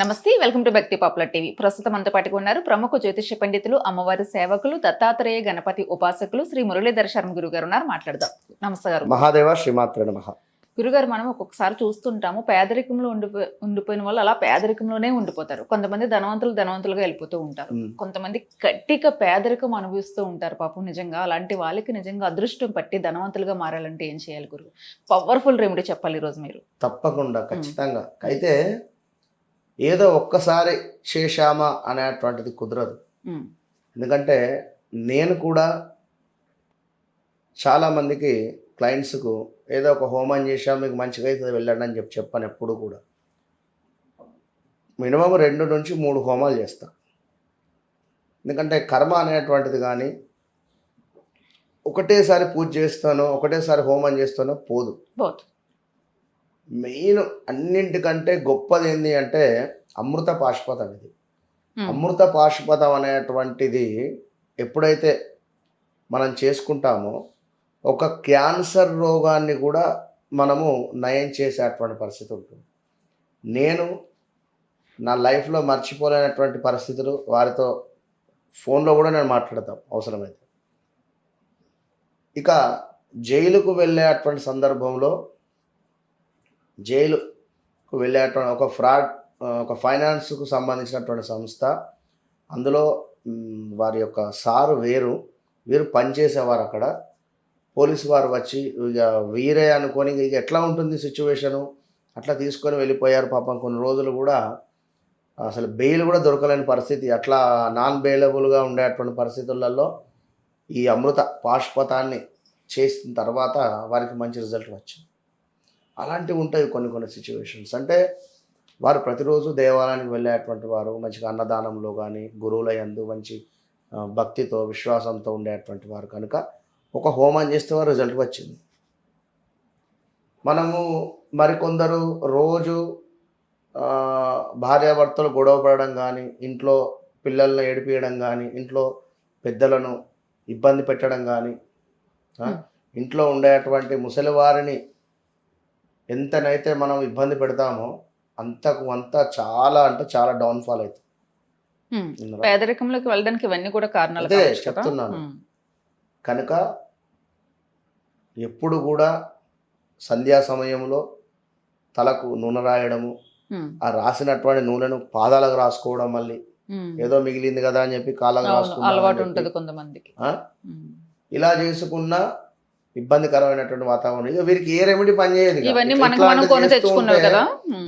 నమస్తే welcome to Bhakti popular TV. ప్రస్తుతం మనతో పాటుగా ఉన్నారు ప్రముఖ జ్యోతిష పండితులు అమ్మవారి సేవకులు దత్తాత్రేయ గణపతి ఉపాసకులు శ్రీ మురళీధర శర్మ గురుగారు ఉన్నారు. మాట్లాడదాం. నమస్తే గారు. మహాదేవ శ్రీమాత్ర నమ. గురుగారు మనం ఒక్కొక్కసారి చూస్తుంటాము పేదరికంలో ఉండిపో ఉండిపోయిన వాళ్ళు అలా పేదరికంలోనే ఉండిపోతారు. కొంతమంది ధనవంతులు ధనవంతులుగా వెళ్ళిపోతూ ఉంటారు. కొంతమంది గట్టిగా పేదరికం అనుభవిస్తూ ఉంటారు పాపం నిజంగా. అలాంటి వాళ్ళకి నిజంగా అదృష్టం పట్టి ధనవంతులుగా మారాలంటే ఏం చేయాలి గురువు? పవర్ఫుల్ రెమెడీ చెప్పాలి ఈ రోజు మీరు. తప్పకుండా ఖచ్చితంగా. అయితే ఏదో ఒక్కసారి చేశామా అనేటువంటిది కుదరదు. ఎందుకంటే నేను కూడా చాలామందికి క్లయింట్స్కు ఏదో ఒక హోమం చేశాం మీకు మంచిగా అవుతుంది వెళ్ళండి అని చెప్పి చెప్పాను ఎప్పుడు కూడా. మినిమం రెండు నుంచి మూడు హోమాలు చేస్తా. ఎందుకంటే కర్మ అనేటువంటిది కానీ ఒకటేసారి పూజ చేస్తానో ఒకటేసారి హోమం చేస్తానో పోదు. మెయిన్ అన్నింటికంటే గొప్పది ఏంటి అంటే అమృత పాశుపతం ఇది. అమృత పాశుపతం అనేటువంటిది ఎప్పుడైతే మనం చేసుకుంటామో ఒక క్యాన్సర్ రోగాన్ని కూడా మనము నయం చేసేటువంటి పరిస్థితి ఉంటుంది. నేను నా లైఫ్లో మర్చిపోలేనటువంటి పరిస్థితులు వారితో ఫోన్లో కూడా నేను మాట్లాడతాం అవసరమైతే. ఇక జైలుకు వెళ్ళేటువంటి సందర్భంలో జైలుకు వెళ్ళేటువంటి ఒక ఫ్రాడ్ ఒక ఫైనాన్స్కు సంబంధించినటువంటి సంస్థ. అందులో వారి యొక్క సారు వేరు. వీరు పనిచేసేవారు అక్కడ. పోలీసు వారు వచ్చి ఇక వీరే అనుకొని ఇక ఎట్లా ఉంటుంది సిచ్యువేషను? అట్లా తీసుకొని వెళ్ళిపోయారు పాపం. కొన్ని రోజులు కూడా అసలు బెయిల్ కూడా దొరకలేని పరిస్థితి. అట్లా నాన్ బెయిలబుల్గా ఉండేటువంటి పరిస్థితులలో ఈ అమృత పాష్పతాన్ని చేసిన తర్వాత వారికి మంచి రిజల్ట్ వచ్చింది. అలాంటివి ఉంటాయి కొన్ని కొన్ని సిచ్యువేషన్స్ అంటే వారు ప్రతిరోజు దేవాలయానికి వెళ్ళేటువంటి వారు మంచిగా అన్నదానంలో కానీ గురువుల యందు మంచి భక్తితో విశ్వాసంతో ఉండేటువంటి వారు కనుక ఒక హోమం చేస్తే వారు రిజల్ట్ వచ్చింది మనము మరికొందరు రోజు భార్యాభర్తలు గొడవ పడడం కానీ ఇంట్లో పిల్లల్ని ఏడిపియడం కానీ ఇంట్లో పెద్దలను ఇబ్బంది పెట్టడం కానీ. ఇంట్లో ఉండేటువంటి ముసలి వారిని ఎంతనైతే మనం ఇబ్బంది పెడతామో అంతకు అంత చాలా అంటే చాలా డౌన్ఫాల్ అవుతుంది. పేదరికంలోకి వెళ్ళడానికి ఇవన్నీ కూడా కారణాలు అదే? చెప్తున్నాను. కనుక ఎప్పుడు కూడా సంధ్యా సమయంలో తలకు నూనె రాయడము ఆ రాసినటువంటి నూనెను పాదాలకు రాసుకోవడం మళ్ళీ. ఏదో మిగిలింది కదా అని చెప్పి కాళ్ళకు రాసుకుందాం అలవాటు. ఉంటది కొంతమందికి. ఇలా చేసుకున్న ఇబ్బందికరమైనటువంటి వాతావరణం. ఇక వీరికి ఏ రెమెడీ పనిచేయదు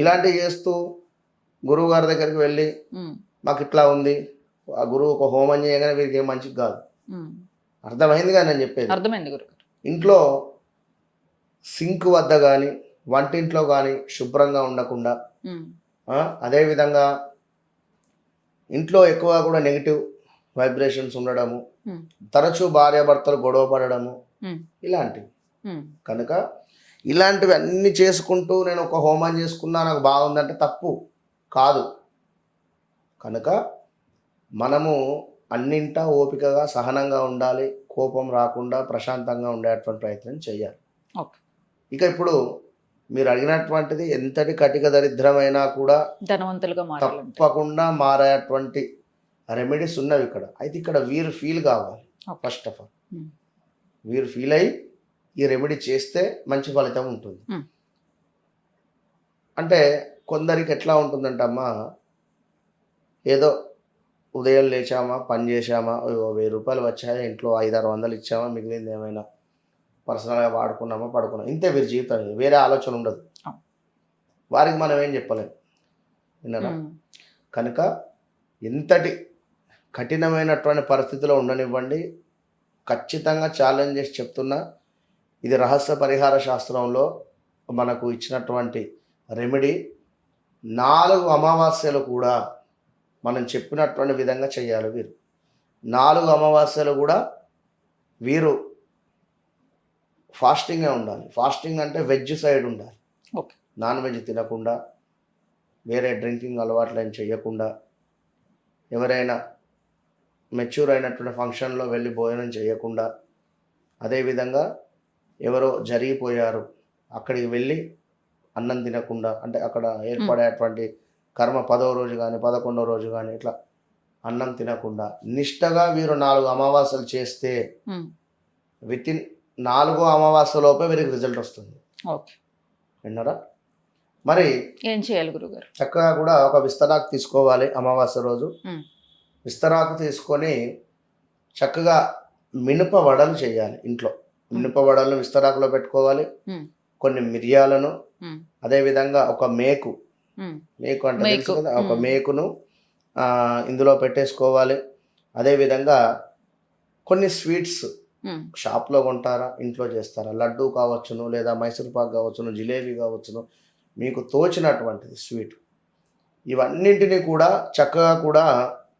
ఇలాంటివి చేస్తూ గురువు గారి దగ్గరికి వెళ్ళి మాకు ఇట్లా ఉంది. ఆ గురువు ఒక హోమం చేయగానే వీరికి ఏం మంచిది కాదు. అర్థమైంది కానీ నేను చెప్పేది? అర్థమైంది ఇంట్లో సింక్ వద్ద కానీ వంటింట్లో కానీ శుభ్రంగా ఉండకుండా అదేవిధంగా ఇంట్లో ఎక్కువ కూడా నెగిటివ్ వైబ్రేషన్స్ ఉండడము తరచూ భార్యాభర్తలు గొడవ పడడము ఇలాంటివి. కనుక ఇలాంటివి అన్నీ చేసుకుంటూ నేను ఒక హోమం చేసుకున్నా నాకు బాగుందంటే తప్పు కాదు. కనుక మనము అన్నింటా ఓపికగా సహనంగా ఉండాలి కోపం రాకుండా ప్రశాంతంగా ఉండేటువంటి ప్రయత్నం చేయాలి. ఇక ఇప్పుడు మీరు అడిగినటువంటిది ఎంతటి కటిక దరిద్రమైనా కూడా ధనవంతులుగా తప్పకుండా మారేటువంటి రెమెడీస్ ఉన్నవి ఇక్కడ. అయితే ఇక్కడ వీరు ఫీల్ కావాలి. First of all Hmm. వీరు ఫీల్ అయ్యి ఈ రెమెడీ చేస్తే మంచి ఫలితం ఉంటుంది Hmm. అంటే కొందరికి ఎట్లా ఉంటుందంటే అమ్మా ఏదో ఉదయం లేచామా పని చేసామా వెయ్యి రూపాయలు వచ్చాయా ఇంట్లో ఐదారు వందలు ఇచ్చామా మిగిలింది ఏమైనా పర్సనల్గా వాడుకున్నామా పడుకున్నాం ఇంతే వీరి జీవితం వేరే ఆలోచన ఉండదు Ah. వారికి మనం ఏం చెప్పలేం విన్నారా మ్, కనుక ఎంతటి కఠినమైనటువంటి పరిస్థితిలో ఉండనివ్వండి ఖచ్చితంగా ఛాలెంజ్ చేసి చెప్తున్నా. ఇది రహస్య పరిహార శాస్త్రంలో మనకు ఇచ్చినటువంటి రెమెడీ నాలుగు అమావాస్యలు కూడా మనం చెప్పినటువంటి విధంగా చేయాలి వీరు. నాలుగు అమావాస్యలు కూడా వీరు ఫాస్టింగే ఉండాలి. ఫాస్టింగ్ అంటే వెజ్ సైడ్ ఉండాలి. ఓకే. నాన్ వెజ్ తినకుండా వేరే డ్రింకింగ్ అలవాట్లు ఏం చేయకుండా ఎవరైనా మెచ్యూర్ అయినటువంటి ఫంక్షన్లో వెళ్ళి భోజనం చేయకుండా అదేవిధంగా ఎవరో జరిగిపోయారు అక్కడికి వెళ్ళి అన్నం తినకుండా అంటే అక్కడ ఏర్పడేటువంటి కర్మ పదో రోజు కానీ పదకొండో రోజు కానీ ఇట్లా అన్నం తినకుండా నిష్టగా వీరు నాలుగు అమావాస్యలు చేస్తే విత్ ఇన్ నాలుగో అమావాస్య లోపే వీరికి రిజల్ట్ వస్తుంది. ఓకే విన్నారా? మరి ఏం చేయాలి గురుగారు? చక్కగా కూడా ఒక విస్తరాకు తీసుకోవాలి అమావాస్య రోజు. ఉమ్, విస్తరాకు తీసుకొని చక్కగా మినప వడలు చేయాలి ఇంట్లో. మినప వడలను విస్తరాకులో పెట్టుకోవాలి. కొన్ని మిరియాలను. ఉమ్, అదేవిధంగా ఒక మేకు. మేకు అంటే కదా? ఒక. మేకును ఇందులో పెట్టేసుకోవాలి. అదేవిధంగా కొన్ని స్వీట్స్ షాప్లో కొంటారా? ఇంట్లో చేస్తారా? లడ్డు కావచ్చును లేదా మైసూర్ పాక్ కావచ్చును జిలేబీ కావచ్చును. మీకు తోచినటువంటిది స్వీట్. ఇవన్నింటినీ కూడా చక్కగా కూడా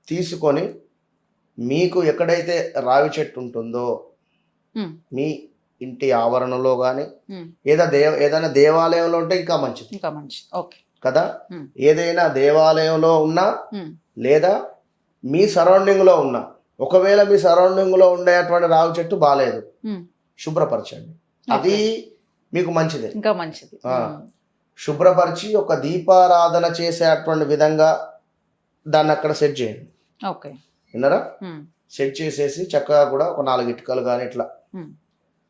తీసుకొని మీకు ఎక్కడైతే రావి చెట్టు ఉంటుందో మీ ఇంటి ఆవరణలో కానీ ఏదో దేవ ఏదైనా దేవాలయంలో ఉంటే ఇంకా మంచిది. ఇంకా మంచిది. ఓకే. కదా? ఏదైనా దేవాలయంలో ఉన్నా లేదా మీ సరౌండింగ్లో ఉన్నా ఒకవేళ మీ సరౌండింగ్లో ఉండేటువంటి రావి చెట్టు బాగాలేదు శుభ్రపరచండి. అది మీకు మంచిదే. ఇంకా మంచిది. శుభ్రపరిచి ఒక దీపారాధన చేసేటువంటి విధంగా దాన్ని అక్కడ సెట్ చేయండి. ఓకే. విన్నారా? సెట్ చేసేసి చక్కగా కూడా ఒక నాలుగు ఇటుకలు కానీ ఇట్లా.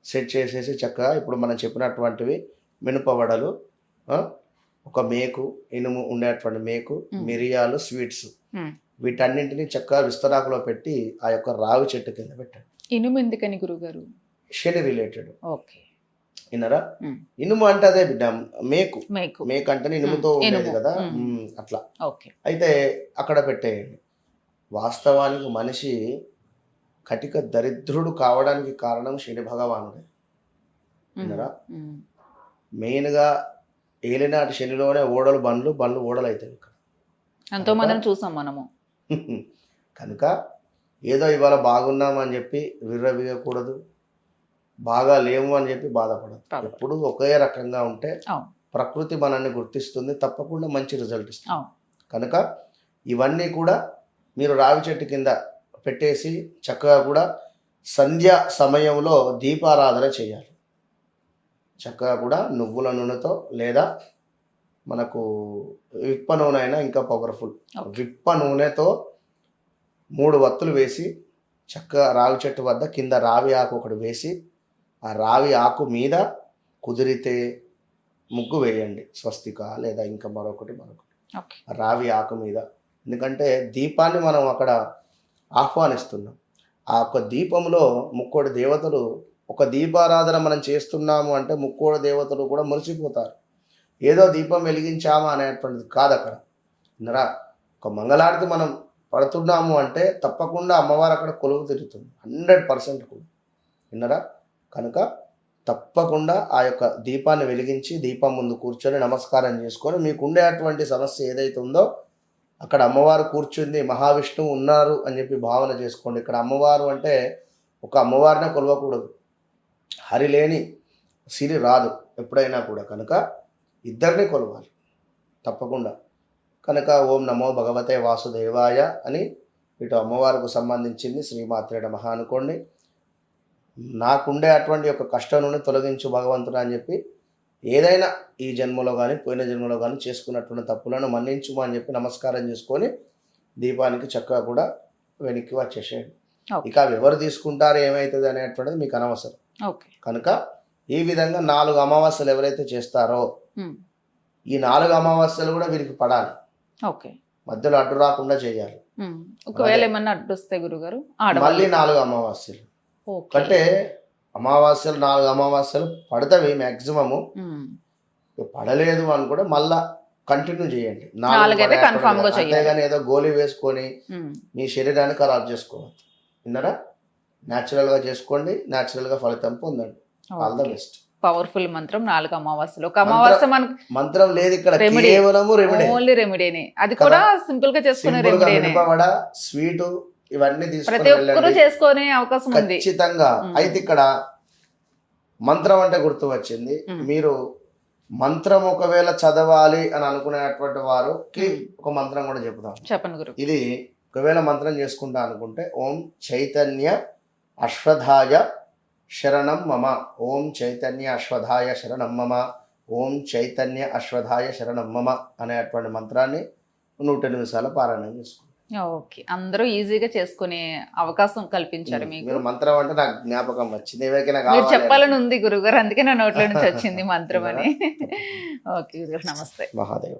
సెట్ చేసేసి చక్కగా ఇప్పుడు మనం చెప్పినటువంటివి మినప వడలు ఒక మేకు ఇనుము ఉండేటువంటి మేకు. మిరియాలు స్వీట్స్. వీటన్నింటినీ చక్కగా విస్తరాకులో పెట్టి ఆ యొక్క రావి చెట్టు కింద పెట్టండి ఇనుము ఎందుకని గురుగారు? Shani related okay. విన్నారా. ఇనుము అంటే అదే బిడ్డ మేకు. మేకు. మేకు అంటే ఇనుముతో ఉండేది. కదా? అట్లా. ఓకే. అయితే అక్కడ పెట్టేయండి. వాస్తవానికి మనిషి కటిక దరిద్రుడు కావడానికి కారణం శని భగవానుడే. మెయిన్గా ఏలినాటి శనిలోనే ఓడలు బండ్లు బండ్లు ఓడలు అవుతాయి ఇక్కడ. ఎంతో మందిని చూసాం మనము. కనుక ఏదో ఇవాళ బాగున్నాం అని చెప్పి విర్రవీయకూడదు బాగా లేము అని చెప్పి బాధపడదు. ఎప్పుడు ఒకే రకంగా ఉంటే. ప్రకృతి మనల్ని గుర్తిస్తుంది తప్పకుండా మంచి రిజల్ట్ ఇస్తుంది. కనుక ఇవన్నీ కూడా మీరు రావి చెట్టు కింద పెట్టేసి చక్కగా కూడా సంధ్య సమయంలో దీపారాధన చేయాలి. చక్కగా కూడా నువ్వుల నూనెతో లేదా మనకు విప్ప నూనె అయినా ఇంకా పవర్ఫుల్. విప్ప నూనెతో మూడు వత్తులు వేసి చక్కగా రావి చెట్టు వద్ద కింద రావి ఆకు ఒకటి వేసి ఆ రావి ఆకు మీద కుదిరితే ముగ్గు వేయండి. స్వస్తిక లేదా ఇంకా మరొకటి మరొకటి. రావి ఆకు మీద ఎందుకంటే దీపాన్ని మనం అక్కడ ఆహ్వానిస్తున్నాం. ఆ యొక్క దీపంలో ముక్కోడి దేవతలు ఒక దీపారాధన మనం చేస్తున్నాము అంటే ముక్కోడి దేవతలు కూడా మురిసిపోతారు. ఏదో దీపం వెలిగించామా అనేటువంటిది కాదు అక్కడ. నరా ఒక మంగళారతి మనం పడుతున్నాము అంటే తప్పకుండా అమ్మవారు అక్కడ కొలువు తిరుగుతుంది. హండ్రెడ్ పర్సెంట్ విన్నరా? కనుక తప్పకుండా ఆ యొక్క దీపాన్ని వెలిగించి దీపం ముందు కూర్చొని నమస్కారం చేసుకొని మీకు ఉండేటువంటి సమస్య ఏదైతే ఉందో అక్కడ అమ్మవారు కూర్చుంది మహావిష్ణువు ఉన్నారు అని చెప్పి భావన చేసుకోండి. ఇక్కడ అమ్మవారు అంటే ఒక అమ్మవారినే కొలవకూడదు. హరి లేని సిరి రాదు ఎప్పుడైనా కూడా. కనుక ఇద్దరిని కొలవాలి. తప్పకుండా. కనుక ఓం నమో భగవతే వాసుదేవాయ అని ఇటు అమ్మవారికి సంబంధించింది శ్రీమాత్రేడ మహా అనుకోండి. నాకుండే అటువంటి యొక్క కష్టం నుండి తొలగించు భగవంతుడు అని చెప్పి ఏదైనా ఈ జన్మలో కానీ పోయిన జన్మలో కానీ చేసుకున్నటువంటి తప్పులను మన్నించుము అని చెప్పి నమస్కారం చేసుకొని దీపానికి చక్కగా కూడా వెనక్కి వచ్చేసేయండి. ఇక ఎవరు తీసుకుంటారు ఏమవుతుంది అనేటువంటిది మీకు అనవసరం. ఓకే. కనుక ఈ విధంగా నాలుగు అమావాస్యలు ఎవరైతే చేస్తారో ఈ నాలుగు అమావాస్యలు కూడా వీరికి పడాలి. ఓకే. మధ్యలో అడ్డు రాకుండా చేయాలి. ఒకవేళ ఏమన్నా అడ్డు వస్తే గురుగారు మళ్ళీ నాలుగు అమావాస్యలు. అంటే అమావాస్యలు నాలుగు అమావాస్యలు పడతవి మ్యాక్సిమము పడలేదు అని కూడా మళ్ళా కంటిన్యూ చేయండి. అంతేగాని ఏదో గోళీ వేసుకొని మీ శరీరాన్ని ఖరాబ్ చేసుకోవద్దు. విన్నారా? న్యాచురల్గా చేసుకోండి న్యాచురల్గా ఫలితం పొందండి. All the. బెస్ట్ పవర్ఫుల్ మంత్రం నాలుగు అమావాస్యలు. ఒక అమావాస్య మనకు మంత్రం లేదు ఇక్కడ. కేవలము రెమెడీ ఓన్లీ రెమెడీనే అది? కూడా సింపుల్గా చేసుకునే మినపవడ స్వీట్ ఇవన్నీ ప్రతి తీసుకొని ఒక్కరు చేసుకునే అవకాశం ఉంది. ఖచ్చితంగా. అయితే ఇక్కడ మంత్రం అంటే గుర్తు వచ్చింది. మీరు మంత్రం ఒకవేళ చదవాలి అని అనుకునేటువంటి వారికి. ఒక మంత్రం కూడా చెప్తాం చెప్పండి గురు. ఇది ఒకవేళ మంత్రం చేసుకుంటా అనుకుంటే ఓం చైతన్య అశ్వధాయ శరణం మమ. ఓం చైతన్య అశ్వధాయ శరణం మమ. ఓం చైతన్య అశ్వధాయ శరణం మమ అనేటువంటి మంత్రాన్ని నూట ఎనిమిది సార్లు పారాయణం చేసుకుంటాం ఓకే. అందరూ ఈజీగా చేసుకునే అవకాశం కల్పించారు మీకు. మీరు మంత్రం అంటే నాకు జ్ఞాపకం వచ్చింది. మీరు చెప్పాలని ఉంది గురుగారు అందుకే నా నోట్లో నుంచి వచ్చింది మంత్రం అని. ఓకే గురుగారు నమస్తే. మహాదేవ.